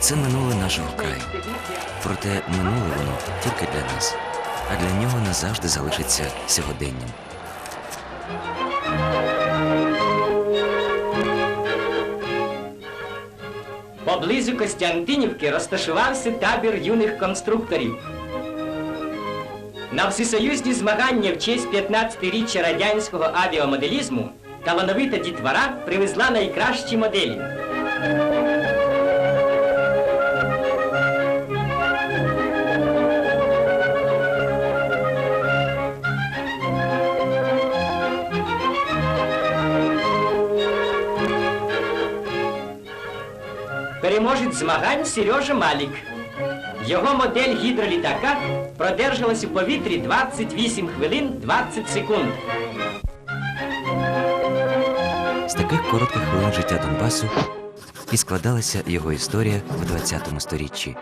Це минуле нашого краю. Проте минуле воно тільки для нас, а для нього назавжди залишиться сьогоденням. Поблизу Костянтинівки розташувався табір юних конструкторів. На всесоюзні змагання в честь 15-річчя радянського авіамоделізму талановита дітвора привезла найкращі моделі. Переможець змагань Сережа Малік. Його модель гідролітака продержалась у повітрі 28 хвилин 20 секунд. З таких коротких хвилин життя Донбасу і складалася його історія в 20 сторіччі.